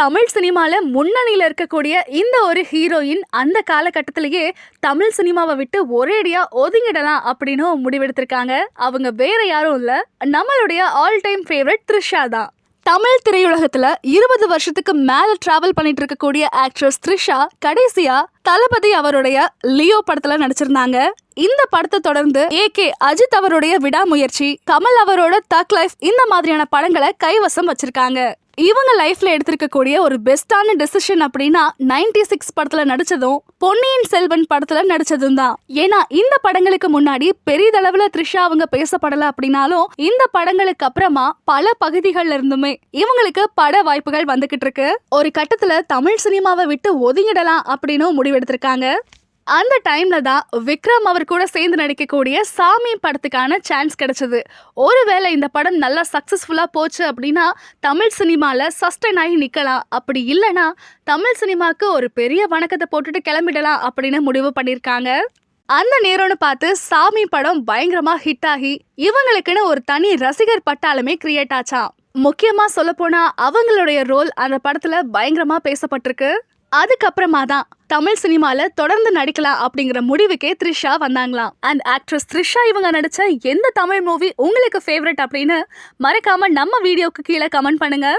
தமிழ் சினிமாவில் முன்னணியில் இருக்கக்கூடிய இந்த ஒரு ஹீரோயின் அந்த காலகட்டத்திலேயே தமிழ் சினிமாவை விட்டு ஒரேடியாக ஒதுங்கிடலாம் அப்படின்னு முடிவெடுத்திருக்காங்க. அவங்க வேற யாரும் இல்லை. நம்மளுடைய ஆல் டைம் ஃபேவரட் த்ரிஷா தான். தமிழ் திரையுலகத்தில் இருபது வருஷத்துக்கு மேலே ட்ராவல் பண்ணிட்டு இருக்கக்கூடிய ஆக்ட்ரஸ் த்ரிஷா கடைசியாக தளபதி அவருடைய லியோ படத்துல நடிச்சிருந்தாங்க. இந்த படத்தை தொடர்ந்து ஏ கே அஜித் அவருடைய விடாமுயற்சி கமல் அவரோட தக் லைஃப் இந்த மாதிரியான படங்களை கைவசம் வச்சிருக்காங்க. இவங்க லைஃப்ல எடுத்திருக்கக்கூடிய ஒரு பெஸ்டான டெசிஷன் அப்படின்னா 96 சிக்ஸ் படத்துல நடிச்சதும் பொன்னியின் செல்வன் படத்துல நடிச்சதும் தான். ஏன்னா இந்த படங்களுக்கு முன்னாடி பெரிதளவுல த்ரிஷா அவங்க பேசப்படல அப்படின்னாலும் இந்த படங்களுக்கு அப்புறமா பல பகுதிகள்ல இருந்துமே இவங்களுக்கு பட வாய்ப்புகள் வந்துகிட்டு இருக்கு. ஒரு கட்டத்துல தமிழ் சினிமாவை விட்டு ஒதுங்கிடலாம் அப்படின்னு எடுத்திருக்காங்க. அந்த டைம்ல தான் விக்ரம் அவர் கூட சேர்ந்து நடிக்கக்கூடிய சாமி படத்துக்கான சான்ஸ் கிடைச்சது. ஒருவேளை இந்த படம் நல்லா சக்ஸஸ்ஃபுல்லாக போச்சு அப்படின்னா தமிழ் சினிமாவில் சஸ்டைன் ஆகி நிற்கலாம் அப்படி இல்லைன்னா தமிழ் சினிமாக்கு ஒரு பெரிய வணக்கத்தை போட்டுட்டு கிளம்பிடலாம் அப்படின்னு முடிவு பண்ணியிருக்காங்க. அந்த நேரம்னு பார்த்து சாமி படம் பயங்கரமாக ஹிட் ஆகி இவங்களுக்குன்னு ஒரு தனி ரசிகர் பட்டாலுமே கிரியேட் ஆச்சாம். முக்கியமாக சொல்லப்போனால் அவங்களுடைய ரோல் அந்த படத்தில் பயங்கரமாக பேசப்பட்டிருக்கு. அதுக்கப்புறமா தான் தமிழ் சினிமால தொடர்ந்து நடிக்கலாம் அப்படிங்கிற முடிவுக்கே த்ரிஷா வந்தாங்களாம். அண்ட் ஆக்ட்ரஸ் த்ரிஷா இவங்க நடிச்ச எந்த தமிழ் மூவி உங்களுக்கு ஃபேவரட் அப்படின்னு மறக்காம நம்ம வீடியோக்கு கீழே கமெண்ட் பண்ணுங்க.